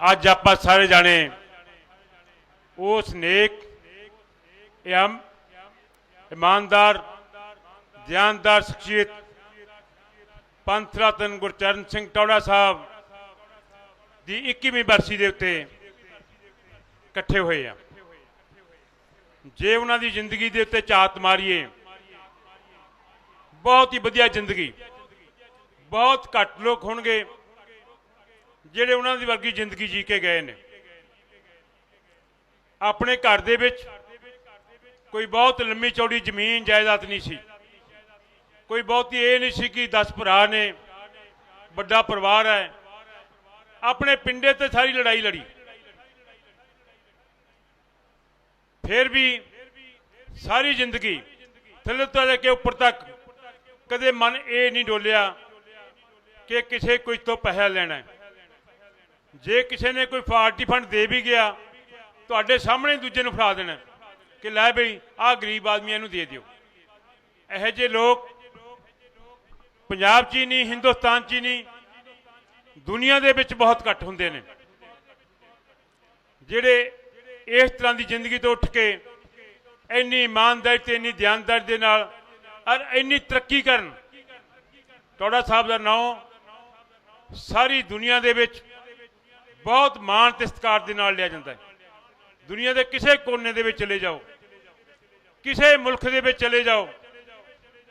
ਅੱਜ ਆਪਾਂ ਸਾਰੇ ਜਾਣੇ ਉਸ ਨੇਕ ਇਮ ਇਮਾਨਦਾਰ ਧਿਆਨਦਾਰ ਸ਼ਖਸੀਅਤ ਪੰਥ ਰਤਨ ਗੁਰਚਰਨ ਸਿੰਘ ਟੌੜਾ ਸਾਹਿਬ ਦੀ 21ਵੀਂ ਬਰਸੀ ਦੇ ਉੱਤੇ ਇਕੱਠੇ ਹੋਏ ਆ। ਜੇ ਉਹਨਾਂ ਦੀ ਜ਼ਿੰਦਗੀ ਦੇ ਉੱਤੇ ਝਾਤ ਮਾਰੀਏ, ਬਹੁਤ ਹੀ ਵਧੀਆ ਜ਼ਿੰਦਗੀ, ਬਹੁਤ ਘੱਟ ਲੋਕ ਹੋਣਗੇ। ਜਿਹੜੇ ਉਹਨਾਂ ਦੀ ਵਰਗੀ ਜ਼ਿੰਦਗੀ ਜੀ ਕੇ ਗਏ ਨੇ। ਆਪਣੇ ਘਰ ਦੇ ਵਿੱਚ ਕੋਈ ਬਹੁਤ ਲੰਮੀ ਚੌੜੀ ਜ਼ਮੀਨ ਜਾਇਦਾਦ ਨਹੀਂ ਸੀ। ਕੋਈ ਬਹੁਤੀ ਇਹ ਨਹੀਂ ਸੀ ਕਿ 10 ਭਰਾ ਨੇ, ਵੱਡਾ ਪਰਿਵਾਰ ਹੈ। ਆਪਣੇ ਪਿੰਡੇ ਤੇ ਸਾਰੀ ਲੜਾਈ ਲੜੀ। ਫਿਰ ਵੀ ਸਾਰੀ ਜ਼ਿੰਦਗੀ ਥੱਲੇ ਤੋਂ ਲੈ ਕੇ ਉੱਪਰ ਤੱਕ ਕਦੇ ਮਨ ਇਹ ਨਹੀਂ ਡੋਲਿਆ ਕਿ ਕਿਸੇ ਕੁਝ ਤੋਂ ਪੈਸਾ ਲੈਣਾ ਹੈ। ਜੇ ਕਿਸੇ ਨੇ ਕੋਈ ਪਾਰਟੀ ਫੰਡ ਦੇ ਵੀ ਗਿਆ, ਤੁਹਾਡੇ ਸਾਹਮਣੇ ਦੂਜੇ ਨੂੰ ਫੜਾ ਦੇਣਾ ਕਿ ਲੈ ਬਈ, ਆਹ ਗਰੀਬ ਆਦਮੀ ਨੂੰ ਦੇ ਦਿਓ। ਇਹੋ ਜਿਹੇ ਲੋਕ ਪੰਜਾਬ 'ਚ ਹੀ ਨਹੀਂ ਹਿੰਦੁਸਤਾਨ 'ਚ ਹੀ ਨਹੀਂ ਦੁਨੀਆ ਦੇ ਵਿੱਚ ਬਹੁਤ ਘੱਟ ਹੁੰਦੇ ਨੇ, ਜਿਹੜੇ ਇਸ ਤਰ੍ਹਾਂ ਦੀ ਜ਼ਿੰਦਗੀ ਤੋਂ ਉੱਠ ਕੇ ਇੰਨੀ ਇਮਾਨਦਾਰੀ ਤੇ ਇੰਨੀ ਧਿਆਨਦਾਰੀ ਦੇ ਨਾਲ ਔਰ ਇੰਨੀ ਤਰੱਕੀ ਕਰਨ। ਟੋੜਾ ਸਾਹਿਬ ਦਾ ਨਾਮ ਸਾਰੀ ਦੁਨੀਆ ਦੇ ਵਿੱਚ ਬਹੁਤ ਮਾਣ ਤੇ ਸਤਿਕਾਰ ਦੇ ਨਾਲ ਲਿਆ ਜਾਂਦਾ ਹੈ। ਦੁਨੀਆ ਦੇ ਕਿਸੇ ਕੋਨੇ ਦੇ ਵਿੱਚ ਚਲੇ ਜਾਓ। ਕਿਸੇ ਮੁਲਕ ਦੇ ਵਿੱਚ ਚਲੇ ਜਾਓ।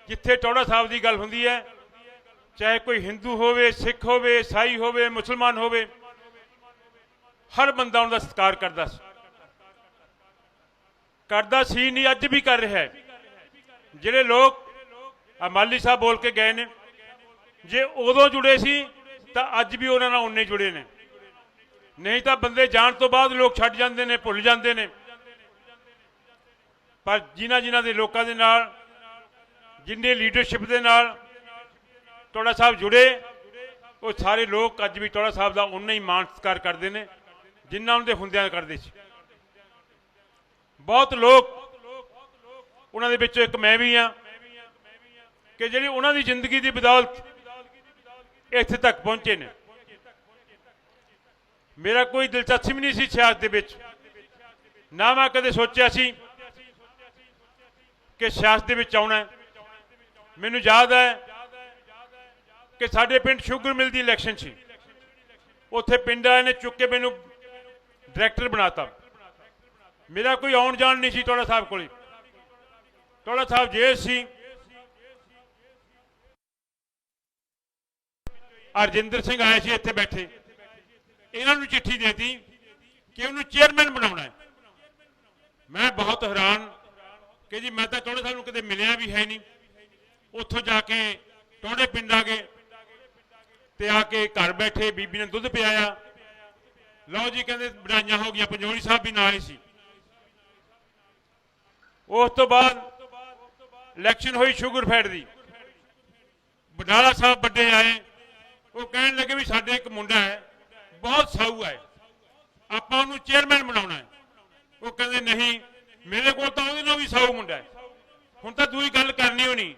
ਜਿੱਥੇ ਟੋੜਾ ਸਾਹਿਬ ਦੀ ਗੱਲ ਹੁੰਦੀ ਹੈ, ਚਾਹੇ ਕੋਈ ਹਿੰਦੂ ਹੋਵੇ, ਸਿੱਖ ਹੋਵੇ, ਈਸਾਈ ਹੋਵੇ, ਮੁਸਲਮਾਨ ਹੋਵੇ, ਹਰ ਬੰਦਾ ਉਹਨਾਂ ਦਾ ਸਤਿਕਾਰ ਕਰਦਾ ਸੀ। ਕਰਦਾ ਸੀ ਨਹੀਂ, ਅੱਜ ਵੀ ਕਰ ਰਿਹਾ ਹੈ। ਜਿਹੜੇ ਲੋਕ ਅਮਾਲੀ ਸਾਹਿਬ ਬੋਲ ਕੇ ਗਏ ਨੇ, ਜੇ ਉਦੋਂ ਜੁੜੇ ਸੀ, ਤਾਂ ਅੱਜ ਵੀ ਉਹਨਾਂ ਨਾਲ ਉਨੇ ਜੁੜੇ ਨੇ। ਨਹੀਂ ਤਾਂ ਬੰਦੇ ਜਾਣ ਤੋਂ ਬਾਅਦ ਲੋਕ ਛੱਡ ਜਾਂਦੇ ਨੇ, ਭੁੱਲ ਜਾਂਦੇ ਨੇ। ਪਰ ਜਿਨ੍ਹਾਂ ਜਿਨ੍ਹਾਂ ਦੇ ਲੋਕਾਂ ਦੇ ਨਾਲ, ਜਿੰਨੇ ਲੀਡਰਸ਼ਿਪ ਦੇ ਨਾਲ ਟੋੜਾ ਸਾਹਿਬ ਜੁੜੇ, ਉਹ ਸਾਰੇ ਲੋਕ ਅੱਜ ਵੀ ਟੋੜਾ ਸਾਹਿਬ ਦਾ ਉਨਾ ਹੀ ਮਾਣ ਸਤਿਕਾਰ ਕਰਦੇ ਨੇ, ਜਿੰਨਾ ਉਹਨਾਂ ਦੇ ਹੁੰਦਿਆਂ ਕਰਦੇ ਸੀ। ਬਹੁਤ ਲੋਕ ਉਹਨਾਂ ਦੇ ਵਿੱਚੋਂ ਇੱਕ ਮੈਂ ਵੀ ਆ ਕਿ ਜਿਹੜੀ ਉਹਨਾਂ ਦੀ ਜ਼ਿੰਦਗੀ ਦੀ ਬਦੌਲਤ ਇੱਥੇ ਤੱਕ ਪਹੁੰਚੇ ਨੇ। ਮੇਰਾ ਕੋਈ ਦਿਲਚਸਪੀ ਨਹੀਂ ਸੀ ਸਿਆਸਤ ਦੇ ਵਿੱਚ। ਨਾ ਮੈਂ ਕਦੇ ਸੋਚਿਆ ਸੀ ਕਿ ਸਿਆਸਤ ਦੇ ਵਿੱਚ ਆਉਣਾ ਮੈਨੂੰ ਯਾਦ ਹੈ ਕਿ ਸਾਡੇ ਪਿੰਡ ਸ਼ੂਗਰ ਮਿਲ ਦੀ ਇਲੈਕਸ਼ਨ ਸੀ। ਉੱਥੇ ਪਿੰਡ ਵਾਲਿਆਂ ਨੇ ਚੁੱਕ ਕੇ ਮੈਨੂੰ ਡਾਇਰੈਕਟਰ ਬਣਾਤਾ। ਮੇਰਾ ਕੋਈ ਆਉਣ ਜਾਣ ਨਹੀਂ ਸੀ ਟੋੜਾ ਸਾਹਿਬ ਕੋਲੇ। ਟੋੜਾ ਸਾਹਿਬ ਜੇ ਸੀ। ਅਰਜਿੰਦਰ ਸਿੰਘ ਆਏ ਸੀ ਇੱਥੇ ਬੈਠੇ। ਇਹਨਾਂ ਨੂੰ ਚਿੱਠੀ ਦੇਤੀ ਕਿ ਉਹਨੂੰ ਚੇਅਰਮੈਨ ਬਣਾਉਣਾ ਹੈ। ਮੈਂ ਬਹੁਤ ਹੈਰਾਨ ਕਿ ਜੀ ਮੈਂ ਤਾਂ ਟੋੜੇ ਸਾਹਿਬ ਨੂੰ ਕਦੇ ਮਿਲਿਆ ਵੀ ਹੈ ਨਹੀਂ। ਉੱਥੋਂ ਜਾ ਕੇ ਟੋੜੇ ਪਿੰਡ ਆ ਗਏ ਤੇ ਆ ਕੇ ਘਰ ਬੈਠੇ ਬੀਬੀ ਨੇ ਦੁੱਧ ਪਿਆਇਆ। ਲਓ ਜੀ ਕਹਿੰਦੇ ਬੜਾਈਆਂ ਹੋ ਗਈਆਂ, ਪੰਜੋਲੀ ਸਾਹਿਬ ਵੀ ਨਾਲ ਹੀ ਸੀ। ਉਸ ਤੋਂ ਬਾਅਦ ਇਲੈਕਸ਼ਨ ਹੋਈ ਸ਼ੂਗਰ ਫੈਟ ਦੀ। ਬਡਾਲਾ ਸਾਹਿਬ ਵੱਡੇ ਆਏ। ਉਹ ਕਹਿਣ ਲੱਗੇ ਵੀ ਸਾਡੇ ਇੱਕ ਮੁੰਡਾ ਹੈ ਬਹੁਤ ਸਾਊ ਹੈ। ਆਪਾਂ ਉਹਨੂੰ ਚੇਅਰਮੈਨ ਬਣਾਉਣਾ ਹੈ। ਉਹ ਕਹਿੰਦੇ, ਨਹੀਂ, ਮੇਰੇ ਕੋਲ ਤਾਂ ਉਹਦੇ ਨਾਲ ਵੀ ਸਾਊ ਮੁੰਡਾ ਹੈ। ਹੁਣ ਤਾਂ ਦੂਈ ਗੱਲ ਕਰਨੀ ਹੋਣੀ।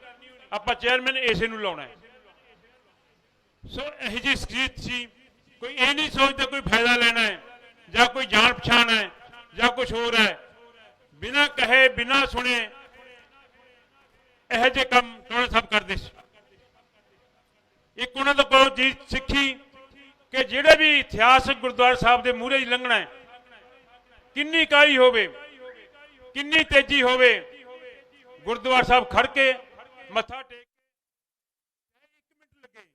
ਆਪਾਂ ਚੇਅਰਮੈਨ ਇਸੇ ਨੂੰ ਲਾਉਣਾ ਹੈ। ਸੋ ਇਹ ਜੀ ਸਕਰੀਤ ਸੀ। ਕੋਈ ਇਹ ਨਹੀਂ ਸੋਚਦਾ ਕੋਈ ਫਾਇਦਾ ਲੈਣਾ ਹੈ, ਜਾਂ ਕੋਈ ਜਾਣ ਪਛਾਣ ਹੈ, ਜਾਂ ਕੁਝ ਹੋਰ ਹੈ। ਬਿਨਾ ਕਹੇ, ਬਿਨਾ ਸੁਣੇ ਇਹੋ ਜਿਹੇ ਕੰਮ ਟੋੜਾ ਸਾਹਿਬ ਕਰਦੇ ਸੀ? ਇੱਕ ਉਹਨਾਂ ਤੋਂ ਕੋਲ ਚੀਜ਼ ਸਿੱਖੀ। ਕਿ ਜਿਹੜੇ ਵੀ ਇਤਿਹਾਸਕ ਗੁਰਦੁਆਰਾ ਸਾਹਿਬ ਦੇ ਮੂਹਰੇ ਹੀ ਲੰਘਣਾ ਹੈ, ਕਿੰਨੀ ਕਾਈ ਹੋਵੇ, ਕਿੰਨੀ ਤੇਜ਼ੀ ਹੋਵੇ, ਗੁਰਦੁਆਰਾ ਸਾਹਿਬ ਖੜ ਕੇ ਮੱਥਾ ਟੇਕ ਕੇ ਇੱਕ ਮਿੰਟ ਲੱਗੇ,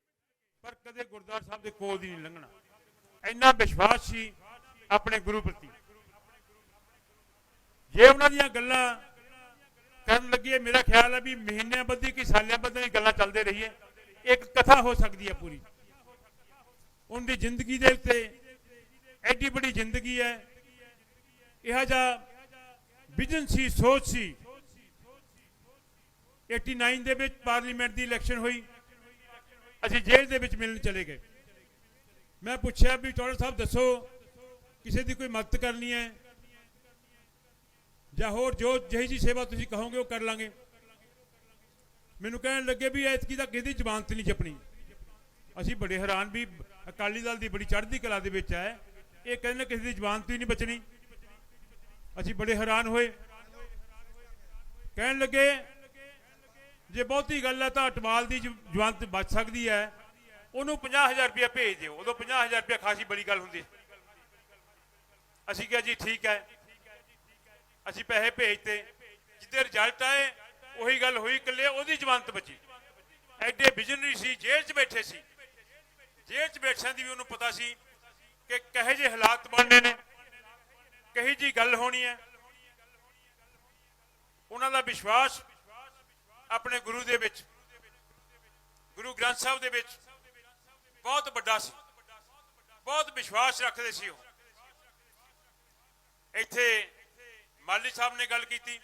ਪਰ ਕਦੇ ਗੁਰਦੁਆਰਾ ਸਾਹਿਬ ਦੇ ਕੋਲ ਦੀ ਨਹੀਂ ਲੰਘਣਾ। ਇੰਨਾ ਵਿਸ਼ਵਾਸ ਸੀ ਆਪਣੇ ਗੁਰੂ ਪ੍ਰਤੀ। ਜੇ ਉਹਨਾਂ ਦੀਆਂ ਗੱਲਾਂ ਕਰਨ ਲੱਗੀਏ ਮੇਰਾ ਖਿਆਲ ਹੈ ਵੀ ਮਹੀਨਿਆਂ ਬੱਧੀ ਕਿ ਸਾਲਿਆਂ ਬੱਧੀ ਗੱਲਾਂ ਚੱਲਦੇ ਰਹੀਏ, ਇੱਕ ਕਥਾ ਹੋ ਸਕਦੀ ਹੈ ਪੂਰੀ। ਉਹਦੀ ਜ਼ਿੰਦਗੀ ਦੇ ਉੱਤੇ ਐਡੀ ਵੱਡੀ ਜ਼ਿੰਦਗੀ ਹੈ। ਇਹ ਜਿਹਾ ਵਿਜ਼ਨ ਸੀ ਸੋਚ ਸੀ। 89 ਦੇ ਵਿੱਚ ਪਾਰਲੀਮੈਂਟ ਦੀ ਇਲੈਕਸ਼ਨ ਹੋਈ। ਅਸੀਂ ਜੇਲ੍ਹ ਦੇ ਵਿੱਚ ਮਿਲਣ ਚਲੇ ਗਏ। ਮੈਂ ਪੁੱਛਿਆ ਵੀ ਟੋੜਾ ਸਾਹਿਬ, ਦੱਸੋ ਕਿਸੇ ਦੀ ਕੋਈ ਮਦਦ ਕਰਨੀ ਹੈ? ਜਾਂ ਹੋਰ ਜੋ ਜਿਹੀ ਜੀ ਸੇਵਾ ਤੁਸੀਂ ਕਹੋਗੇ, ਉਹ ਕਰ ਲਾਂਗੇ। ਮੈਨੂੰ ਕਹਿਣ ਲੱਗੇ ਵੀ ਐਤਕੀ ਤਾਂ ਕਿਹਦੀ ਜ਼ਬਾਨ ਤੇ ਨਹੀਂ ਜਪਣੀ। ਅਸੀਂ ਬੜੇ ਹੈਰਾਨ ਵੀ ਅਕਾਲੀ ਦਲ ਦੀ ਬੜੀ ਚੜ੍ਹਦੀ ਕਲਾ ਦੇ ਵਿੱਚ ਹੈ। ਇਹ ਕਹਿੰਦੇ ਕਿਸੇ ਦੀ ਜ਼ਬਾਨ ਤੋਂ ਹੀ ਨਹੀਂ ਬਚਣੀ। ਅਸੀਂ ਬੜੇ ਹੈਰਾਨ ਹੋਏ। ਕਹਿਣ ਲੱਗੇ, ਜੇ ਬਹੁਤੀ ਗੱਲ ਹੈ ਤਾਂ ਅਟਵਾਲ ਦੀ ਜ- ਜ਼ਬਾਨ ਤੇ ਬਚ ਸਕਦੀ ਹੈ। ਉਹਨੂੰ 50000 ਰੁਪਇਆ ਭੇਜ ਦਿਓ। ਉਦੋਂ 50000 ਰੁਪਇਆ ਖਾਸੀ ਬੜੀ ਗੱਲ ਹੁੰਦੀ। ਅਸੀਂ ਕਿਹਾ ਜੀ ਠੀਕ ਹੈ। ਅਸੀਂ ਪੈਸੇ ਭੇਜਤੇ। ਜਿੱਦੇ ਰਿਜ਼ਲਟ ਆਏ, ਉਹੀ ਗੱਲ ਹੋਈ ਇਕੱਲੇ ਉਹਦੀ ਜ਼ਮਾਨਤ ਬਚੀ। ਐਡੇ ਵਿਜ਼ਨਰੀ ਸੀ, ਜੇਲ੍ਹ 'ਚ ਬੈਠੇ ਸੀ। ਜੇਲ੍ਹ 'ਚ ਬੈਠਿਆਂ ਦੀ ਵੀ ਉਹਨੂੰ ਪਤਾ ਸੀ ਕਿ ਕਹੇ ਜਿਹੇ ਹਾਲਾਤ ਬਣਨੇ ਨੇ, ਕਹੀ ਜੀ ਗੱਲ ਹੋਣੀ ਹੈ। ਉਹਨਾਂ ਦਾ ਵਿਸ਼ਵਾਸ ਆਪਣੇ ਗੁਰੂ ਦੇ ਵਿੱਚ, ਗੁਰੂ ਗ੍ਰੰਥ ਸਾਹਿਬ ਦੇ ਵਿੱਚ ਬਹੁਤ ਵੱਡਾ ਸੀ। ਬਹੁਤ ਵਿਸ਼ਵਾਸ ਰੱਖਦੇ ਸੀ ਉਹ। ਇੱਥੇ ਮਾਲੀ ਸਾਹਿਬ ਨੇ ਗੱਲ ਕੀਤੀ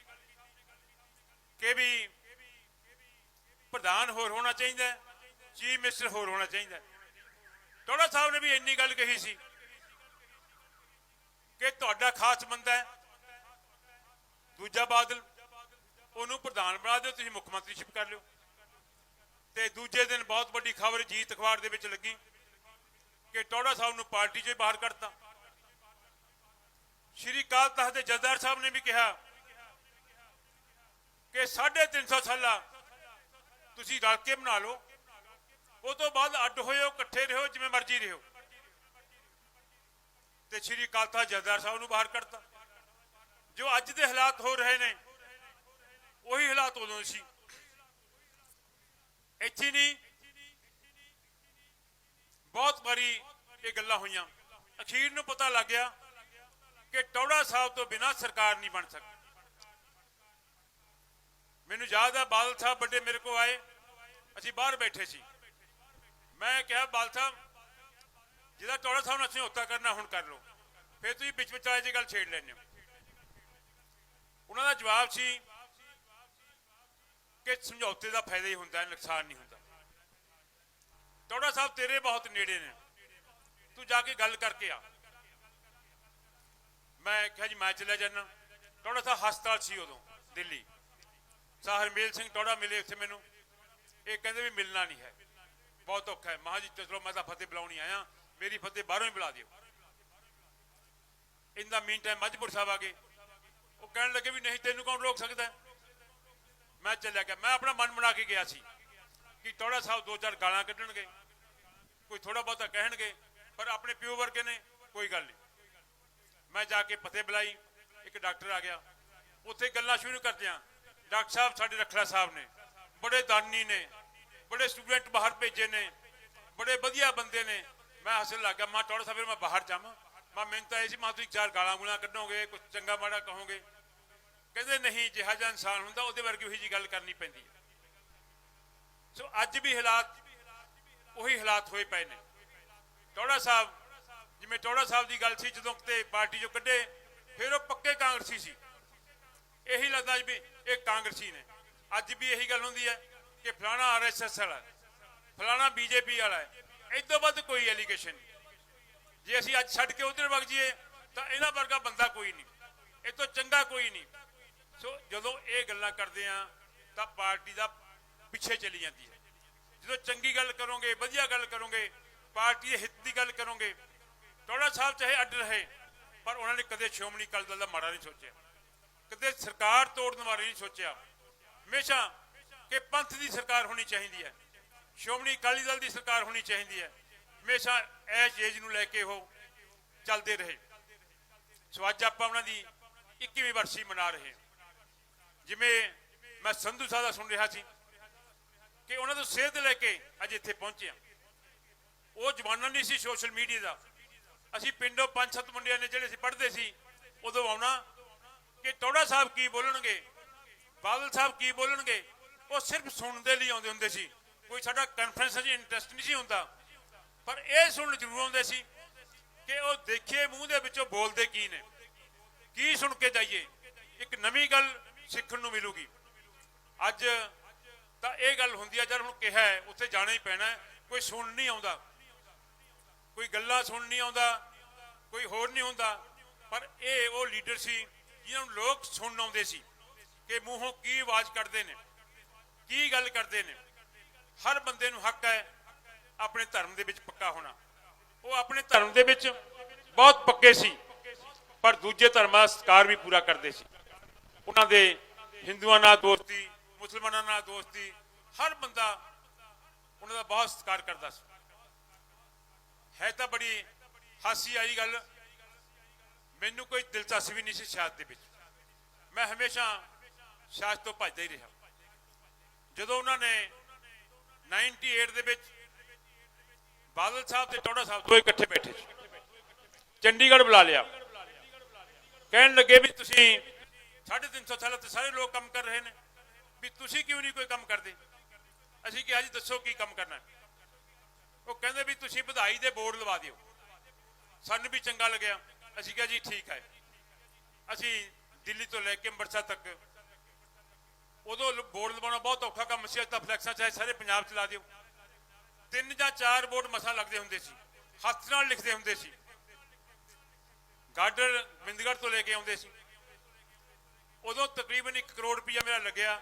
ਕਿ ਵੀ ਪ੍ਰਧਾਨ ਹੋਰ ਹੋਣਾ ਚਾਹੀਦਾ ਚੀਫ ਮਿਨਿਸਟਰ ਹੋਰ ਹੋਣਾ ਚਾਹੀਦਾ ਟੋੜਾ ਸਾਹਿਬ ਨੇ ਵੀ ਇੰਨੀ ਗੱਲ ਕਹੀ ਸੀ ਕਿ ਤੁਹਾਡਾ ਖਾਸ ਬੰਦਾ ਹੈ। ਦੂਜਾ ਬਾਦਲ, ਉਹਨੂੰ ਪ੍ਰਧਾਨ ਬਣਾ ਦਿਓ, ਤੁਸੀਂ ਮੁੱਖ ਮੰਤਰੀਸ਼ਿਪ ਕਰ ਲਿਓ। ਤੇ ਦੂਜੇ ਦਿਨ ਬਹੁਤ ਵੱਡੀ ਖਬਰ ਜੀਤ ਅਖਬਾਰ ਦੇ ਵਿੱਚ ਲੱਗੀ ਕਿ ਟੋੜਾ ਸਾਹਿਬ ਨੂੰ ਪਾਰਟੀ 'ਚੋਂ ਬਾਹਰ ਕੱਢਤਾ। ਸ਼੍ਰੀ ਕਾਲ ਤਖਤ ਦੇ ਜਥੇਦਾਰ ਸਾਹਿਬ ਨੇ ਵੀ ਕਿਹਾ ਕਿ 350 ਸਾਲਾ ਤੁਸੀਂ ਰਲ ਕੇ ਬਣਾ ਲਓ। ਉਹ ਤੋਂ ਬਾਅਦ ਅੱਡ ਹੋਇਓ, ਇਕੱਠੇ ਰਹੋ, ਜਿਵੇਂ ਮਰਜ਼ੀ ਰਹੋ। ਤੇ ਸ਼੍ਰੀ ਅਕਾਲ ਤਖਤ ਸਾਹਿਬ ਨੂੰ ਬਾਹਰ ਕੱਢਤਾ। ਜੋ ਅੱਜ ਦੇ ਹਾਲਾਤ ਹੋ ਰਹੇ ਨੇ, ਉਹੀ ਹਾਲਾਤ ਉਦੋਂ ਸੀ। ਇੱਥੇ ਨਹੀਂ, ਬਹੁਤ ਵਾਰੀ ਇਹ ਗੱਲਾਂ ਹੋਈਆਂ। ਅਖੀਰ ਨੂੰ ਪਤਾ ਲੱਗ ਗਿਆ ਕਿ ਟੌੜਾ ਸਾਹਿਬ ਤੋਂ ਬਿਨਾ ਸਰਕਾਰ ਨਹੀਂ ਬਣ ਸਕਦੀ। ਮੈਨੂੰ ਯਾਦ ਆ, ਬਾਦਲ ਸਾਹਿਬ ਵੱਡੇ ਮੇਰੇ ਕੋ ਆਏ। ਅਸੀਂ ਬਾਹਰ ਬੈਠੇ ਸੀ। ਮੈਂ ਕਿਹਾ, ਬਾਲ ਸਾਹਿਬ, ਜਿਹਦਾ ਟੌੜਾ ਸਾਹਿਬ ਨਾਲ ਸਮਝੌਤਾ ਕਰਨਾ, ਹੁਣ ਕਰ ਲਓ। ਫਿਰ ਤੁਸੀਂ ਵਿੱਚ ਵਿਚਾਲੇ ਆਏ ਜੀ ਗੱਲ ਛੇੜ ਲੈਂਦੇ ਹੋ। ਉਹਨਾਂ ਦਾ ਜਵਾਬ ਸੀ ਕਿ ਸਮਝੌਤੇ ਦਾ ਫਾਇਦਾ ਹੀ ਹੁੰਦਾ, ਨੁਕਸਾਨ ਨਹੀਂ ਹੁੰਦਾ। ਟੌੜਾ ਸਾਹਿਬ, ਤੇਰੇ ਬਹੁਤ ਨੇੜੇ ਨੇ। ਤੂੰ ਜਾ ਕੇ ਗੱਲ ਕਰਕੇ ਆ। ਮੈਂ ਕਿਹਾ ਜੀ, ਮੈਂ ਚਲਾ ਜਾਣਾ ਟੌੜਾ ਸਾਹਿਬ ਹਸਪਤਾਲ ਸੀ ਉਦੋਂ, ਦਿੱਲੀ। ਸਾਹ ਹਰਮੇਲ ਸਿੰਘ ਟੋੜਾ ਮਿਲੇ ਉੱਥੇ ਮੈਨੂੰ। ਇਹ ਕਹਿੰਦੇ ਵੀ ਮਿਲਣਾ ਨਹੀਂ ਹੈ। ਬਹੁਤ ਔਖਾ ਹੈ। ਮਹਾਂ ਜੀ ਚਲੋ ਮੈਂ ਤਾਂ ਫਤਿਹ ਬੁਲਾਉਣੀ ਆਇਆ। ਮੇਰੀ ਫਤਿਹ ਬਾਹਰੋਂ ਹੀ ਬੁਲਾ ਦਿਓ। ਇੰਦਾ ਮੀਨ ਟਾਈਮ ਮਜਬੂਰ ਸਾਹਿਬ ਆ ਗਏ। ਉਹ ਕਹਿਣ ਲੱਗੇ ਵੀ ਨਹੀਂ, ਤੈਨੂੰ ਕੌਣ ਰੋਕ ਸਕਦਾ? ਮੈਂ ਚੱਲਿਆ ਗਿਆ। ਮੈਂ ਆਪਣਾ ਮਨ ਬਣਾ ਕੇ ਗਿਆ ਸੀ ਕਿ ਟੌੜਾ ਸਾਹਿਬ ਦੋ ਚਾਰ ਗਾਲਾਂ ਕੱਢਣਗੇ। ਕੋਈ ਥੋੜਾ ਬਹੁਤਾ ਕਹਿਣਗੇ, ਪਰ ਆਪਣੇ ਪਿਓ ਵਰਗੇ ਨੇ, ਕੋਈ ਗੱਲ ਨਹੀਂ। ਮੈਂ ਜਾ ਕੇ ਪਤੇ ਬੁਲਾਈ। ਇੱਕ ਡਾਕਟਰ ਆ ਗਿਆ। ਉੱਥੇ ਗੱਲਾਂ ਸ਼ੁਰੂ ਕਰਦਿਆਂ ਡਾਕਟਰ ਸਾਹਿਬ ਸਾਡੇ ਰਖੜਾ ਸਾਹਿਬ ਨੇ, ਬੜੇ ਦਾਨੀ ਨੇ। ਬੜੇ ਸਟੂਡੈਂਟ ਬਾਹਰ ਭੇਜੇ ਨੇ, ਬੜੇ ਵਧੀਆ ਬੰਦੇ ਨੇ। ਮੈਂ ਹੱਸਣ ਲੱਗਾ ਮਾਂ ਟੋੜਾ ਸਾਹਿਬ ਮੈਂ ਬਾਹਰ ਜਾਵਾਂ। ਮੈਂ, ਮੈਨੂੰ ਤਾਂ ਇਹ ਸੀ, ਮੈਂ, ਤੁਸੀਂ ਚਾਰ ਗਾਲਾਂ ਗੁਲਾਂ ਕੱਢੋਗੇ ਕੁਝ ਚੰਗਾ ਮਾੜਾ ਕਹੋਗੇ। ਕਹਿੰਦੇ ਨਹੀਂ, ਜਿਹਾ ਜਿਹਾ ਇਨਸਾਨ ਹੁੰਦਾ, ਉਹਦੇ ਵਰਗੀ ਉਹੀ ਜੀ ਗੱਲ ਕਰਨੀ ਪੈਂਦੀ ਹੈ। ਸੋ ਅੱਜ ਵੀ ਹਾਲਾਤ ਉਹੀ ਹਾਲਾਤ ਹੋਏ ਪਏ ਨੇ। ਟੋੜਾ ਸਾਹਿਬ, ਜਿਵੇਂ ਟੌੜਾ ਸਾਹਿਬ ਦੀ ਗੱਲ ਸੀ, ਜਦੋਂ ਕਿਤੇ ਪਾਰਟੀ ਚੋਂ ਕੱਢੇ, ਫਿਰ ਉਹ ਪੱਕੇ ਕਾਂਗਰਸੀ ਸੀ। ਇਹੀ ਲੱਗਦਾ ਸੀ ਵੀ ਇਹ ਕਾਂਗਰਸੀ ਨੇ। ਅੱਜ ਵੀ ਇਹੀ ਗੱਲ ਹੁੰਦੀ ਹੈ। ਕਿ ਫਲਾਣਾ ਆਰਐਸਐਸ ਵਾਲਾ ਹੈ, ਫਲਾਣਾ ਬੀਜੇਪੀ ਵਾਲਾ ਹੈ। ਇਸ ਤੋਂ ਵੱਧ ਕੋਈ ਐਲੀਗੇਸ਼ਨ ਨਹੀਂ। ਜੇ ਅਸੀਂ ਅੱਜ ਛੱਡ ਕੇ ਉਧਰ ਵਗ ਜਾਈਏ ਤਾਂ ਇਹਨਾਂ ਵਰਗਾ ਬੰਦਾ ਕੋਈ ਨਹੀਂ। ਇਹ ਤੋਂ ਚੰਗਾ ਕੋਈ ਨਹੀਂ। ਸੋ ਜਦੋਂ ਇਹ ਗੱਲਾਂ ਕਰਦੇ ਆ ਤਾਂ ਪਾਰਟੀ ਦਾ ਪਿੱਛੇ ਚਲੀ ਜਾਂਦੀ ਹੈ। ਜਦੋਂ ਚੰਗੀ ਗੱਲ ਕਰੋਗੇ ਵਧੀਆ ਗੱਲ ਕਰੋਗੇ ਪਾਰਟੀ ਦੇ ਹਿੱਤ ਦੀ ਗੱਲ ਕਰੋਗੇ ਟੋੜਾ ਸਾਹਿਬ ਚਾਹੇ ਅੱਡ ਰਹੇ ਪਰ ਉਹਨਾਂ ਨੇ ਕਦੇ ਸ਼੍ਰੋਮਣੀ ਅਕਾਲੀ ਦਲ ਦਾ ਮਾੜਾ ਨਹੀਂ ਸੋਚਿਆ। ਕਦੇ ਸਰਕਾਰ ਤੋੜਨ ਬਾਰੇ ਨਹੀਂ ਸੋਚਿਆ। ਹਮੇਸ਼ਾ ਕਿ ਪੰਥ ਦੀ ਸਰਕਾਰ ਹੋਣੀ ਚਾਹੀਦੀ ਹੈ। ਸ਼੍ਰੋਮਣੀ ਅਕਾਲੀ ਦਲ ਦੀ ਸਰਕਾਰ ਹੋਣੀ ਚਾਹੀਦੀ ਹੈ। ਹਮੇਸ਼ਾ ਇਹ ਚੀਜ਼ ਨੂੰ ਲੈ ਕੇ ਉਹ ਚੱਲਦੇ ਰਹੇ। ਸੋ ਅੱਜ ਆਪਾਂ ਉਹਨਾਂ ਦੀ 21ਵੀਂ ਵਰਸੀ ਮਨਾ ਰਹੇ ਹਾਂ। ਜਿਵੇਂ ਮੈਂ ਸੰਧੂ ਸਾਹਿਬ ਦਾ ਸੁਣ ਰਿਹਾ ਸੀ ਕਿ ਉਹਨਾਂ ਤੋਂ ਸੇਧ ਲੈ ਕੇ ਅੱਜ ਇੱਥੇ ਪਹੁੰਚੇ ਹਾਂ। ਉਹ ਜ਼ਮਾਨਾ ਨਹੀਂ ਸੀ ਸੋਸ਼ਲ ਮੀਡੀਆ ਦਾ। ਅਸੀਂ ਪਿੰਡੋਂ ਪੰਜ ਸੱਤ ਮੁੰਡਿਆਂ ਨੇ ਜਿਹੜੇ ਅਸੀਂ ਪੜ੍ਹਦੇ ਸੀ, ਉਦੋਂ ਆਉਣਾ ਕਿ ਟੋੜਾ ਸਾਹਿਬ ਕੀ ਬੋਲਣਗੇ, ਬਾਦਲ ਸਾਹਿਬ ਕੀ ਬੋਲਣਗੇ ਉਹ ਸਿਰਫ ਸੁਣਨ ਦੇ ਲਈ ਆਉਂਦੇ ਹੁੰਦੇ ਸੀ। ਕੋਈ ਸਾਡਾ ਕਾਨਫਰੰਸ 'ਚ ਇੰਟਰਸਟ ਨਹੀਂ ਸੀ ਹੁੰਦਾ। ਪਰ ਇਹ ਸੁਣਨ ਜ਼ਰੂਰ ਆਉਂਦੇ ਸੀ ਕਿ ਉਹ ਦੇਖੇ ਮੂੰਹ ਦੇ ਵਿੱਚੋਂ ਬੋਲਦੇ ਕੀ ਨੇ। ਕੀ ਸੁਣ ਕੇ ਜਾਈਏ। ਇੱਕ ਨਵੀਂ ਗੱਲ ਸਿੱਖਣ ਨੂੰ ਮਿਲੂਗੀ। ਅੱਜ ਤਾਂ ਇਹ ਗੱਲ ਹੁੰਦੀ ਆ, ਜਦ ਹੁਣ ਕਿਹਾ ਹੈ, ਉੱਥੇ ਜਾਣਾ ਹੀ ਪੈਣਾ ਕੋਈ ਸੁਣ ਨਹੀਂ ਆਉਂਦਾ। ਕੋਈ ਗੱਲਾਂ ਸੁਣ ਨਹੀਂ ਆਉਂਦਾ। ਕੋਈ ਹੋਰ ਨਹੀਂ ਹੁੰਦਾ। ਪਰ ਇਹ ਉਹ ਲੀਡਰ ਸੀ, ਜਿਹਨਾਂ ਨੂੰ ਲੋਕ ਸੁਣਨ ਆਉਂਦੇ ਸੀ ਕਿ ਮੂੰਹੋਂ ਕੀ ਆਵਾਜ਼ ਕੱਢਦੇ ਨੇ। ਕੀ ਗੱਲ ਕਰਦੇ ਨੇ? ਹਰ ਬੰਦੇ ਨੂੰ ਹੱਕ ਹੈ ਆਪਣੇ ਧਰਮ ਦੇ ਵਿੱਚ ਪੱਕਾ ਹੋਣਾ। ਉਹ ਆਪਣੇ ਧਰਮ ਦੇ ਵਿੱਚ ਬਹੁਤ ਪੱਕੇ ਸੀ, ਪਰ ਦੂਜੇ ਧਰਮਾਂ ਦਾ ਸਤਿਕਾਰ ਵੀ ਪੂਰਾ ਕਰਦੇ ਸੀ। ਉਹਨਾਂ ਦੇ ਹਿੰਦੂਆਂ ਨਾਲ ਦੋਸਤੀ, ਮੁਸਲਮਾਨਾਂ ਨਾਲ ਦੋਸਤੀ, ਹਰ ਬੰਦਾ ਉਹਨਾਂ ਦਾ ਬਹੁਤ ਸਤਿਕਾਰ ਕਰਦਾ ਸੀ। ਹੈ ਤਾਂ ਬੜੀ ਹਾਸੀ ਆਈ ਗੱਲ, ਮੈਨੂੰ ਕੋਈ ਦਿਲਚਸਪੀ ਨਹੀਂ ਸੀ ਸਿਆਸਤ ਦੇ ਵਿੱਚ। ਮੈਂ ਹਮੇਸ਼ਾ ਸਿਆਸਤ ਤੋਂ ਭੱਜਦਾ ਹੀ ਰਿਹਾ। ਜਦੋਂ ਉਹਨਾਂ ਨੇ 98 ਦੇ ਵਿੱਚ ਬਾਦਲ ਸਾਹਿਬ ਤੇ ਟੋੜਾ ਸਾਹਿਬ ਤੋਂ ਇਕੱਠੇ ਬੈਠੇ ਸੀ। ਚੰਡੀਗੜ੍ਹ ਬੁਲਾ ਲਿਆ। ਕਹਿਣ ਲੱਗੇ ਵੀ ਤੁਸੀਂ 350 ਸਾਲਾਂ 'ਤੇ ਸਾਰੇ ਲੋਕ ਕੰਮ ਕਰ ਰਹੇ ਨੇ। ਵੀ ਤੁਸੀਂ ਕਿਉਂ ਨਹੀਂ ਕੋਈ ਕੰਮ ਕਰਦੇ? ਅਸੀਂ ਕਿਹਾ ਜੀ, ਦੱਸੋ ਕੀ ਕੰਮ ਕਰਨਾ ਉਹ ਕਹਿੰਦੇ ਵੀ ਤੁਸੀਂ ਵਧਾਈ ਦੇ ਬੋਰਡ ਲਵਾ ਦਿਓ। ਸਾਨੂੰ ਵੀ ਚੰਗਾ ਲੱਗਿਆ। ਅਸੀਂ ਕਿਹਾ ਜੀ, ਠੀਕ ਹੈ। ਅਸੀਂ ਦਿੱਲੀ ਤੋਂ ਲੈ ਕੇ ਅੰਮ੍ਰਿਤਸਰ ਤੱਕ ਉਦੋਂ ਬੋਰਡ ਲਵਾਉਣਾ ਬਹੁਤ ਔਖਾ ਕੰਮ ਸੀ, ਅੱਜ ਤਾਂ ਫਲੈਕਸਾਂ ਚਾਹੇ ਸਾਰੇ ਪੰਜਾਬ ਚ ਲਾ ਦਿਓ। ਤਿੰਨ ਜਾਂ ਚਾਰ ਬੋਰਡ ਮਸਾ ਲੱਗਦੇ ਹੁੰਦੇ ਸੀ, ਹੱਥ ਨਾਲ ਲਿਖਦੇ ਹੁੰਦੇ ਸੀ। ਗਾਰਡਰ ਬਿੰਦਗੜ੍ਹ ਤੋਂ ਲੈ ਕੇ ਆਉਂਦੇ ਸੀ। ਉਦੋਂ ਤਕਰੀਬਨ 1 ਕਰੋੜ ਰੁਪਇਆ ਮੇਰਾ ਲੱਗਿਆ,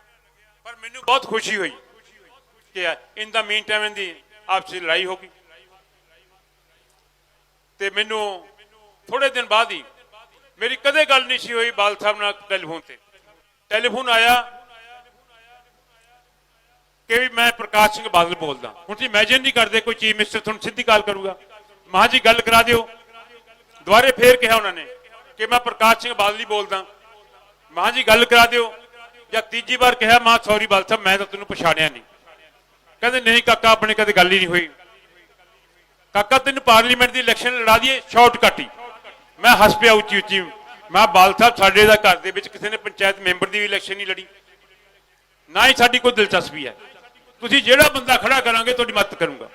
ਪਰ ਮੈਨੂੰ ਬਹੁਤ ਖੁਸ਼ੀ ਹੋਈ ਕਿ ਇਨ ਦਾ ਮੀਨ ਟਾਈਮ ਦੀ ਆਪਸੀ ਲੜਾਈ ਹੋ ਗਈ। ਤੇ ਮੈਨੂੰ ਥੋੜੇ ਦਿਨ ਬਾਅਦ ਹੀ ਮੇਰੀ ਕਦੇ ਗੱਲ ਨਹੀਂ ਸੀ ਹੋਈ ਬਾਲ ਸਾਹਿਬ ਨਾਲ ਟੈਲੀਫੋਨ ਤੇ। ਟੈਲੀਫੋਨ ਆਇਆ ਕਿ ਵੀ ਮੈਂ ਪ੍ਰਕਾਸ਼ ਸਿੰਘ ਬਾਦਲ ਬੋਲਦਾ। ਹੁਣ ਤੁਸੀਂ ਇਮੇਜਿਨ ਨਹੀਂ ਕਰਦੇ ਕੋਈ ਚੀਫ ਮਿਨਿਸਟਰ ਤੁਹਾਨੂੰ ਸਿੱਧੀ ਕਾਲ ਕਰੂਗਾ। ਮਹਾਂ ਜੀ, ਗੱਲ ਕਰਾ ਦਿਓ। ਦੁਬਾਰੇ ਫੇਰ ਕਿਹਾ ਉਹਨਾਂ ਨੇ ਕਿ ਮੈਂ ਪ੍ਰਕਾਸ਼ ਸਿੰਘ ਬਾਦਲ ਹੀ ਬੋਲਦਾ। ਮਹਾਂ ਜੀ, ਗੱਲ ਕਰਾ ਦਿਓ। ਜਾਂ ਤੀਜੀ ਵਾਰ ਕਿਹਾ, ਮਾਂ ਸੌਰੀ ਬਾਲ ਸਾਹਿਬ, ਮੈਂ ਤਾਂ ਤੈਨੂੰ ਪਛਾਣਿਆ ਨਹੀਂ। ਕਹਿੰਦੇ, ਨਹੀਂ ਕਾਕਾ, ਆਪਣੇ ਕਦੇ ਗੱਲ ਹੀ ਨਹੀਂ ਹੋਈ। ਕਾਕਾ, ਤੈਨੂੰ ਪਾਰਲੀਮੈਂਟ ਦੀ ਇਲੈਕਸ਼ਨ ਲੜਾ ਦਈਏ ਸ਼ਾਰਟਕਟ ਹੀ। ਮੈਂ ਹੱਸ ਪਿਆ ਉੱਚੀ ਉੱਚੀ ਮੈਂ ਬਾਲ ਸਾਹਿਬ, ਸਾਡੇ ਦਾ ਘਰ ਦੇ ਵਿੱਚ ਕਿਸੇ ਨੇ ਪੰਚਾਇਤ ਮੈਂਬਰ ਦੀ ਵੀ ਇਲੈਕਸ਼ਨ ਨਹੀਂ ਲੜੀ। ਨਾ ਹੀ ਸਾਡੀ ਕੋਈ ਦਿਲਚਸਪੀ ਹੈ। ਤੁਸੀਂ ਜਿਹੜਾ ਬੰਦਾ ਖੜਾ ਕਰਾਂਗੇ, ਤੁਹਾਡੀ ਮਦਦ ਕਰੂੰਗਾ।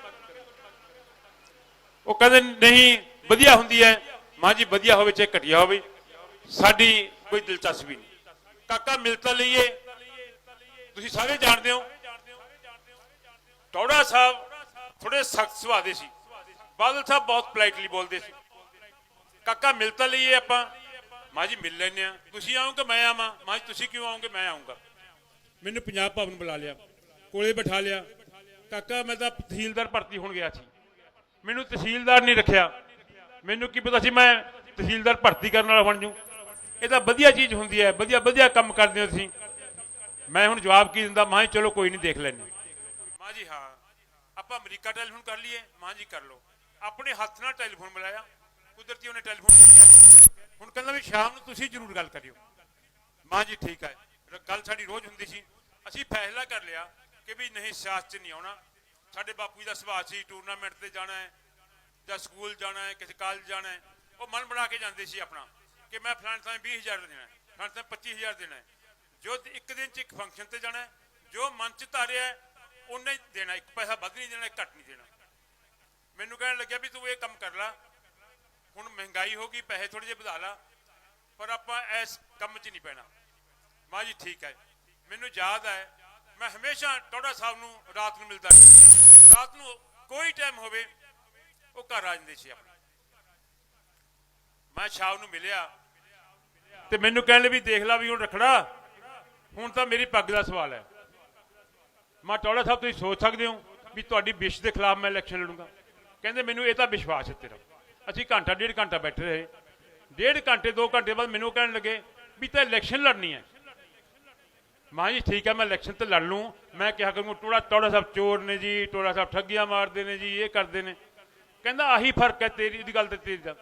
ਉਹ ਕਹਿੰਦੇ, ਨਹੀਂ, ਵਧੀਆ ਹੁੰਦੀ ਹੈ। ਮਾਂ ਜੀ, ਵਧੀਆ ਹੋਵੇ, ਚਾਹੇ ਘਟੀਆ ਹੋਵੇ। ਸਾਡੀ ਕੋਈ ਦਿਲਚਸਪੀ ਨਹੀਂ। ਕਾਕਾ ਮਿਲ ਤਾਂ ਲਈਏ। ਤੁਸੀਂ ਸਾਰੇ ਜਾਣਦੇ ਹੋ। ਟੌੜਾ ਸਾਹਿਬ ਥੋੜੇ ਸਖਤ ਸੁਭਾਅ ਦੇ ਸੀ। ਬਾਦਲ ਸਾਹਿਬ ਬਹੁਤ ਪੋਲਾਈਟਲੀ ਬੋਲਦੇ ਸੀ। ਕਾਕਾ ਮਿਲ ਤਾਂ ਲਈਏ ਆਪਾਂ। ਮਾਂ ਜੀ, ਮਿਲ ਲੈਨੇ ਆ ਤੁਸੀਂ ਆਓਗੇ, ਮੈਂ ਆਵਾਂ। ਮਾਂ ਜੀ, ਤੁਸੀਂ ਕਿਉਂ ਆਓਗੇ? ਮੈਂ ਆਉਂਗਾ। ਮੈਨੂੰ ਪੰਜਾਬ ਭਵਨ ਬੁਲਾ ਲਿਆ। ਕੋਲੇ ਬਿਠਾ ਲਿਆ। ਕਾਕਾ, ਮੈਂ ਤਾਂ ਤਹਿਸੀਲਦਾਰ ਭਰਤੀ ਹੋਣ ਗਿਆ ਸੀ। ਮੈਨੂੰ ਤਹਿਸੀਲਦਾਰ ਨਹੀਂ ਰੱਖਿਆ। ਮੈਨੂੰ ਕੀ ਪਤਾ ਸੀ ਮੈਂ ਤਹਿਸੀਲਦਾਰ ਭਰਤੀ ਕਰਨ ਵਾਲਾ ਬਣ ਜੂ ਇਹ ਤਾਂ ਵਧੀਆ ਚੀਜ਼ ਹੁੰਦੀ ਹੈ। ਵਧੀਆ ਵਧੀਆ ਕੰਮ ਕਰਦੇ ਹੋ ਤੁਸੀਂ। ਮੈਂ ਹੁਣ ਜਵਾਬ ਕੀ ਦਿੰਦਾ? ਮਾਂ ਚਲੋ ਕੋਈ ਨਹੀਂ, ਦੇਖ ਲੈਣੇ ਮਾਂ ਜੀ, ਹਾਂ। ਆਪਾਂ ਅਮਰੀਕਾ ਟੈਲੀਫੋਨ ਕਰ ਲਈਏ। ਮਾਂ ਜੀ, ਕਰ ਲਓ। ਆਪਣੇ ਹੱਥ ਨਾਲ ਟੈਲੀਫੋਨ ਮਿਲਾਇਆ ਕੁਦਰਤੀ ਉਹਨੇ ਟੈਲੀਫੋਨ ਚੁੱਕਿਆ ਹੁਣ ਕਹਿੰਦਾ ਵੀ ਸ਼ਾਮ ਨੂੰ ਤੁਸੀਂ ਜ਼ਰੂਰ ਗੱਲ ਕਰਿਓ। ਮਾਂ ਜੀ, ਠੀਕ ਹੈ। ਗੱਲ ਸਾਡੀ ਰੋਜ਼ ਹੁੰਦੀ ਸੀ। ਅਸੀਂ ਫੈਸਲਾ ਕਰ ਲਿਆ। ਕਿ ਵੀ ਨਹੀਂ, ਸਿਆਸਤ 'ਚ ਨਹੀਂ ਆਉਣਾ। ਸਾਡੇ ਬਾਪੂ ਜੀ ਦਾ ਸੁਭਾਅ ਸੀ ਟੂਰਨਾਮੈਂਟ ਤੇ ਜਾਣਾ ਹੈ, ਜਾਂ ਸਕੂਲ ਜਾਣਾ ਹੈ, ਕਿਸੇ ਕਾਲਜ ਜਾਣਾ ਹੈ। ਉਹ ਮਨ ਬਣਾ ਕੇ ਜਾਂਦੇ ਸੀ ਆਪਣਾ ਕਿ ਮੈਂ ਫਲਾਣੇ ਥਾਂ 20000 ਦੇਣਾ ਹੈ, ਫਲਾਣੇ ਥਾਂ 25000 ਦੇਣਾ ਜੋ ਇੱਕ ਦਿਨ 'ਚ ਇੱਕ ਫੰਕਸ਼ਨ ਤੇ ਜਾਣਾ ਜੋ ਮਨ 'ਚ ਧਾਰਿਆ ਉਹਨੇ ਦੇਣਾ ਇੱਕ ਪੈਸਾ ਵੱਧ ਨਹੀਂ ਦੇਣਾ, ਘੱਟ ਨਹੀਂ ਦੇਣਾ। ਮੈਨੂੰ ਕਹਿਣ ਲੱਗਿਆ ਵੀ ਤੂੰ ਇਹ ਕੰਮ ਕਰ ਲੈ। ਹੁਣ ਮਹਿੰਗਾਈ ਹੋ ਗਈ, ਪੈਸੇ ਥੋੜੇ ਜਿਹੇ ਵਧਾ ਲਾ। ਪਰ ਆਪਾਂ ਇਸ ਕੰਮ 'ਚ ਨਹੀਂ ਪੈਣਾ। ਮਾਂ ਜੀ, ਠੀਕ ਹੈ। ਮੈਨੂੰ ਯਾਦ ਹੈ ਮੈਂ ਹਮੇਸ਼ਾ ਟੋੜਾ ਸਾਹਿਬ ਨੂੰ ਰਾਤ ਨੂੰ ਮਿਲਦਾ ਸੀ ਰਾਤ ਨੂੰ ਕੋਈ ਟਾਈਮ ਹੋਵੇ, ਉਹ ਘਰ ਆ ਜਾਂਦੇ ਸੀ ਆਪਣੇ। ਮੈਂ ਸ਼ਾਮ ਨੂੰ ਮਿਲਿਆ ਤੇ ਮੈਨੂੰ ਕਹਿਣ ਲਈ ਵੀ ਦੇਖ ਲੈ ਵੀ ਹੁਣ ਰਖੜਾ। ਹੁਣ ਤਾਂ ਮੇਰੀ ਪੱਗ ਦਾ ਸਵਾਲ ਹੈ। ਮੈਂ ਟੋੜਾ ਸਾਹਿਬ, ਤੁਸੀਂ ਸੋਚ ਸਕਦੇ ਹੋ ਵੀ ਤੁਹਾਡੀ ਵਿਸ਼ ਦੇ ਖਿਲਾਫ ਮੈਂ ਇਲੈਕਸ਼ਨ ਲੜੂੰਗਾ? ਕਹਿੰਦੇ, ਮੈਨੂੰ ਇਹ ਤਾਂ ਵਿਸ਼ਵਾਸ ਹੈ ਤੇਰਾ। ਅਸੀਂ ਘੰਟਾ, ਡੇਢ ਘੰਟਾ ਬੈਠੇ ਰਹੇ। ਡੇਢ ਘੰਟੇ, ਦੋ ਘੰਟੇ ਬਾਅਦ ਮੈਨੂੰ ਕਹਿਣ ਲੱਗੇ ਵੀ ਤਾਂ ਇਲੈਕਸ਼ਨ ਲੜਨੀ ਹੈ। ਮਾਂ ਜੀ, ਠੀਕ ਹੈ, ਮੈਂ ਇਲੈਕਸ਼ਨ ਤੇ ਲੜ ਲੂੰ। ਮੈਂ ਕਿਹਾ ਕਰੂੰ ਟੋੜਾ ਟੋੜਾ ਸਾਹਿਬ ਚੋਰ ਨੇ ਜੀ ਟੋੜਾ ਸਾਹਿਬ ਠੱਗੀਆਂ ਮਾਰਦੇ ਨੇ ਜੀ, ਇਹ ਕਰਦੇ ਨੇ। ਕਹਿੰਦਾ, ਆਹੀ ਫ਼ਰਕ ਹੈ ਤੇਰੀ ਦੀ ਗੱਲ ਤੇ ਤੇਰੀ ਦਾ।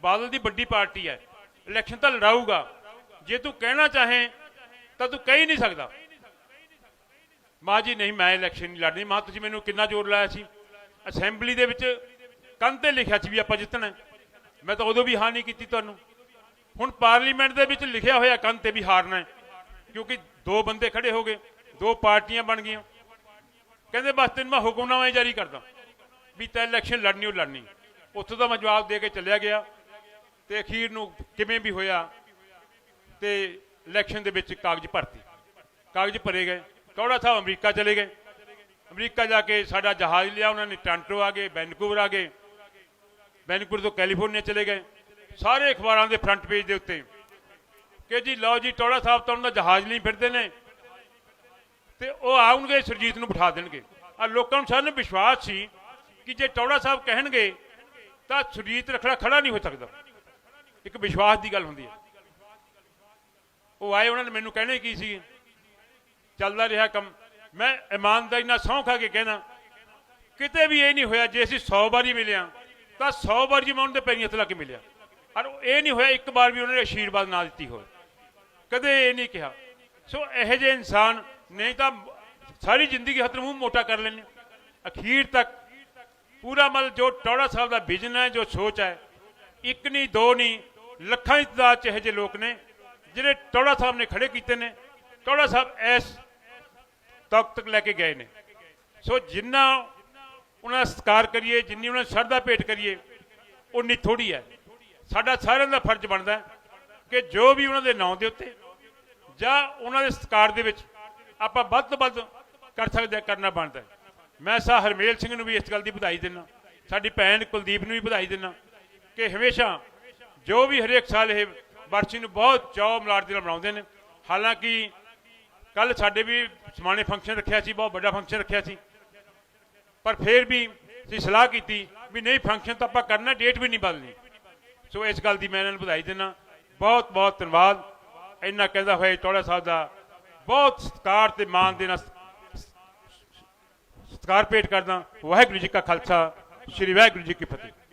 ਬਾਦਲ ਦੀ ਵੱਡੀ ਪਾਰਟੀ ਹੈ। ਇਲੈਕਸ਼ਨ ਤਾਂ ਲੜਾਊਗਾ। ਜੇ ਤੂੰ ਕਹਿਣਾ ਚਾਹੇ, ਤਾਂ ਤੂੰ ਕਹਿ ਹੀ ਨਹੀਂ ਸਕਦਾ। ਮਾਂ ਜੀ, ਨਹੀਂ, ਮੈਂ ਇਲੈਕਸ਼ਨ ਨਹੀਂ ਲੜਨੀ। ਮਾਂ, ਤੁਸੀਂ ਮੈਨੂੰ ਕਿੰਨਾ ਜ਼ੋਰ ਲਾਇਆ ਸੀ? ਅਸੈਂਬਲੀ ਦੇ ਵਿੱਚ ਕੰਨ ਤੇ ਲਿਖਿਆ ਸੀ ਵੀ ਆਪਾਂ ਜਿੱਤਣਾ ਮੈਂ ਤਾਂ ਉਦੋਂ ਵੀ ਹਾਂ ਨਹੀਂ ਕੀਤੀ ਤੁਹਾਨੂੰ। ਹੁਣ ਪਾਰਲੀਮੈਂਟ ਦੇ ਵਿੱਚ ਲਿਖਿਆ ਹੋਇਆ ਕੰਨ ਤੇ ਵੀ ਹਾਰਨਾ ਕਿਉਂਕਿ ਦੋ ਬੰਦੇ ਖੜੇ ਹੋ ਗਏ, ਦੋ ਪਾਰਟੀਆਂ ਬਣ ਗਈਆਂ। ਕਹਿੰਦੇ, ਬਸ ਤੈਨੂੰ ਮੈਂ ਹੁਕਮਨਾਮਾ ਹੀ ਜਾਰੀ ਕਰਦਾ ਵੀ ਤੈ ਇਲੈਕਸ਼ਨ ਲੜਨੀ ਉਹ ਲੜਨੀ। ਉੱਥੋਂ ਦਾ ਮੈਂ ਜਵਾਬ ਦੇ ਕੇ ਚੱਲਿਆ ਗਿਆ ਤੇ ਅਖੀਰ ਨੂੰ ਕਿਵੇਂ ਵੀ ਹੋਇਆ ਤੇ ਇਲੈਕਸ਼ਨ ਦੇ ਵਿੱਚ ਕਾਗਜ਼ ਭਰਤੀ। ਕਾਗਜ਼ ਭਰੇ ਗਏ। ਕੌੜਾ ਸਾਹਿਬ ਅਮਰੀਕਾ ਚਲੇ ਗਏ। ਅਮਰੀਕਾ ਜਾ ਕੇ ਸਾਡਾ ਜਹਾਜ਼ ਲਿਆ, ਉਹਨਾਂ ਨੇ ਟਾਂਟੋ ਆ ਗਏ, ਵੈਨਕੂਵਰ ਆ ਗਏ। ਵੈਨਕੂਵਰ ਤੋਂ ਕੈਲੀਫੋਰਨੀਆ ਚਲੇ ਗਏ। ਸਾਰੇ ਅਖਬਾਰਾਂ ਦੇ ਫਰੰਟ ਪੇਜ ਦੇ ਉੱਤੇ ਕਿ ਜੀ ਲਓ ਜੀ ਟੋੜਾ ਸਾਹਿਬ ਤਾਂ ਉਹਨਾਂ ਦਾ ਜਹਾਜ਼ ਲਈ ਫਿਰਦੇ ਨੇ। ਤੇ ਉਹ ਆਉਣਗੇ, ਸੁਰਜੀਤ ਨੂੰ ਬਿਠਾ ਦੇਣਗੇ। ਆ ਲੋਕਾਂ ਨੂੰ ਸਾਨੂੰ ਵਿਸ਼ਵਾਸ ਸੀ ਕਿ ਜੇ ਟੌੜਾ ਸਾਹਿਬ ਕਹਿਣਗੇ, ਤਾਂ ਸੁਰਜੀਤ ਰਖੜਾ ਖੜਾ ਨਹੀਂ ਹੋ ਸਕਦਾ। ਇੱਕ ਵਿਸ਼ਵਾਸ ਦੀ ਗੱਲ ਹੁੰਦੀ ਹੈ। ਉਹ ਆਏ, ਉਹਨਾਂ ਨੇ ਮੈਨੂੰ ਕਹਿਣੇ ਕੀ ਸੀ? ਚੱਲਦਾ ਰਿਹਾ ਕੰਮ। ਮੈਂ ਇਮਾਨਦਾਰੀ ਨਾਲ ਸਹੁੰ ਖਾ ਕੇ ਕਹਿਣਾ, ਕਿਤੇ ਵੀ ਇਹ ਨਹੀਂ ਹੋਇਆ, ਜੇ ਅਸੀਂ 100 ਵਾਰੀ ਮਿਲਿਆ, ਤਾਂ 100 ਵਾਰੀ ਮੈਂ ਉਹਨਾਂ ਦੇ ਪੈਰੀਂ ਹੱਥ ਲਾ ਕੇ ਮਿਲਿਆ। ਔਰ ਇਹ ਨਹੀਂ ਹੋਇਆ, ਇੱਕ ਵਾਰ ਵੀ ਉਹਨਾਂ ਨੇ ਆਸ਼ੀਰਵਾਦ ਨਾ ਦਿੱਤੀ ਹੋਵੇ। ਕਦੇ ਇਹ ਨਹੀਂ ਕਿਹਾ। ਸੋ ਇਹੋ ਜਿਹੇ ਇਨਸਾਨ ਨਹੀਂ ਤਾਂ ਸਾਰੀ ਜ਼ਿੰਦਗੀ ਹੱਥ ਮੂੰਹ ਮੋਟਾ ਕਰ ਲੈਂਦੇ ਅਖੀਰ ਤੱਕ ਪੂਰਾ ਮਤਲਬ ਜੋ ਟੌੜਾ ਸਾਹਿਬ ਦਾ ਵਿਜ਼ਨ ਹੈ, ਜੋ ਸੋਚ ਹੈ, ਇੱਕ ਨਹੀਂ, ਦੋ ਨਹੀਂ, ਲੱਖਾਂ ਦੀ ਤਾਦਾਦ ਚ ਇਹੋ ਜਿਹੇ ਲੋਕ ਨੇ, ਜਿਹੜੇ ਟੌੜਾ ਸਾਹਿਬ ਨੇ ਖੜੇ ਕੀਤੇ ਨੇ। ਟੌੜਾ ਸਾਹਿਬ ਇਸ ਤੱਕ ਤੱਕ ਲੈ ਕੇ ਗਏ ਨੇ। ਸੋ ਜਿੰਨਾ ਉਹਨਾਂ ਦਾ ਸਤਿਕਾਰ ਕਰੀਏ, ਜਿੰਨੀ ਉਹਨਾਂ ਨੂੰ ਸ਼ਰਧਾ ਭੇਟ ਕਰੀਏ, ਉਨੀ ਥੋੜੀ ਹੈ। ਸਾਡਾ ਸਾਰਿਆਂ ਦਾ ਫਰਜ਼ ਬਣਦਾ ਹੈ। ਕਿ ਜੋ ਵੀ ਉਹਨਾਂ ਦੇ ਨਾਂ ਦੇ ਉੱਤੇ ਜਾਂ ਉਹਨਾਂ ਦੇ ਸਤਿਕਾਰ ਦੇ ਵਿੱਚ ਆਪਾਂ ਵੱਧ ਤੋਂ ਵੱਧ ਕਰ ਸਕਦੇ ਹਾਂ, ਕਰਨਾ ਬਣਦਾ ਮੈਂ ਸਾ ਹਰਮੇਲ ਸਿੰਘ ਨੂੰ ਵੀ ਇਸ ਗੱਲ ਦੀ ਵਧਾਈ ਦਿੰਦਾ ਸਾਡੀ ਭੈਣ ਕੁਲਦੀਪ ਨੂੰ ਵੀ ਵਧਾਈ ਦਿੰਦਾ ਕਿ ਹਮੇਸ਼ਾ ਜੋ ਵੀ ਹਰੇਕ ਸਾਲ ਇਹ ਵਰਸ਼ੀ ਨੂੰ ਬਹੁਤ ਚਾਅ ਮਲਾਟ ਦੇ ਨਾਲ ਮਨਾਉਂਦੇ ਨੇ। ਹਾਲਾਂਕਿ ਕੱਲ ਸਾਡੇ ਵੀ ਸਮਾਣੇ ਫੰਕਸ਼ਨ ਰੱਖਿਆ ਸੀ ਬਹੁਤ ਵੱਡਾ ਫੰਕਸ਼ਨ ਰੱਖਿਆ ਸੀ। ਪਰ ਫਿਰ ਵੀ ਅਸੀਂ ਸਲਾਹ ਕੀਤੀ ਵੀ ਨਹੀਂ ਫੰਕਸ਼ਨ ਤਾਂ ਆਪਾਂ ਕਰਨਾ ਡੇਟ ਵੀ ਨਹੀਂ ਬਦਲਣੀ। ਸੋ ਇਸ ਗੱਲ ਦੀ ਮੈਂ ਇਹਨਾਂ ਨੂੰ ਵਧਾਈ ਦਿੰਦਾ ਬਹੁਤ ਬਹੁਤ ਧੰਨਵਾਦ। ਇੰਨਾ ਕਹਿੰਦਾ ਹੋਇਆ ਚੌੜਾ ਸਾਹਿਬ ਦਾ। ਬਹੁਤ ਸਤਿਕਾਰ ਤੇ ਮਾਣ ਦੇ ਨਾਲ ਸਤਿਕਾਰ ਭੇਟ ਕਰਦਾ ਵਾਹਿਗੁਰੂ ਜੀ ਕਾ ਖਾਲਸਾ, ਸ੍ਰੀ ਵਾਹਿਗੁਰੂ ਜੀ ਕੀ ਫਤਿਹ।